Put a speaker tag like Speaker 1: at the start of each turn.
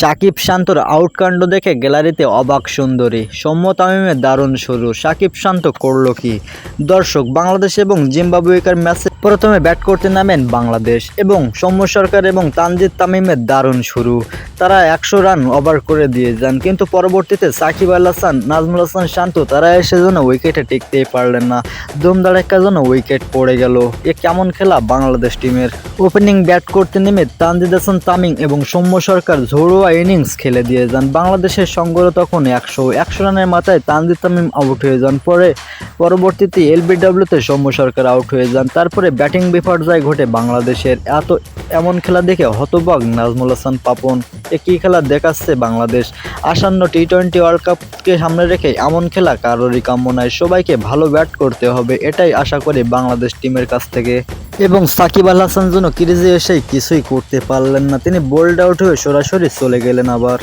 Speaker 1: সাকিব শান্তর আউটকাণ্ড দেখে গ্যালারিতে অবাক সুন্দরী। সৌম্য তামিমের দারুণ শুরু। সাকিব শান্ত করল কি? দর্শক, বাংলাদেশ এবং জিম্বাবুয়েকার ম্যাচে প্রথমে ব্যাট করতে নামেন বাংলাদেশ এবং সৌম্য সরকার এবং তানজিদ তামিমের দারুণ শুরু। তারা একশো রান ওভার করে দিয়ে যান, কিন্তু পরবর্তীতে সাকিব আল হাসান, নাজমুল হাসান শান্ত, তারা এসে যেন উইকেটে টিকতেই পারলেন না। ধুমধাড়াক্কা যেন উইকেট পড়ে গেল। এ কেমন খেলা বাংলাদেশ টিমের? ওপেনিং ব্যাট করতে নেমে তানজিদ হাসান, তামিম এবং সৌম্য সরকার ঝোড়োয়া ইনিংস খেলে দিয়ে যান। বাংলাদেশের সংগ্রহ তখন একশো একশো রানের মাথায় তানজিদ তামিম আউট হয়ে যান। পরে, পরবর্তীতে এলবিডব্লিউতে সৌম্য সরকার আউট হয়ে যান। তারপরে ব্যাটিং বিপর্যয় ঘটে বাংলাদেশের। এত এমন খেলা দেখে হতবাক নাজমুল হাসান পাপন। এ কী খেলা দেখাচ্ছে বাংলাদেশ? আসন্ন টি টোয়েন্টি ওয়ার্ল্ড কাপকে সামনে রেখে এমন খেলা কারোরই কাম্য নয়। সবাইকে ভালো ব্যাট করতে হবে, এটাই আশা করি বাংলাদেশ টিমের কাছ থেকে। এবং সাকিব আল হাসান যেন ক্রিজে এসেই কিছুই করতে পারলেন না, তিনি বোল্ড আউট হয়ে সরাসরি চলে গেলেন আবার।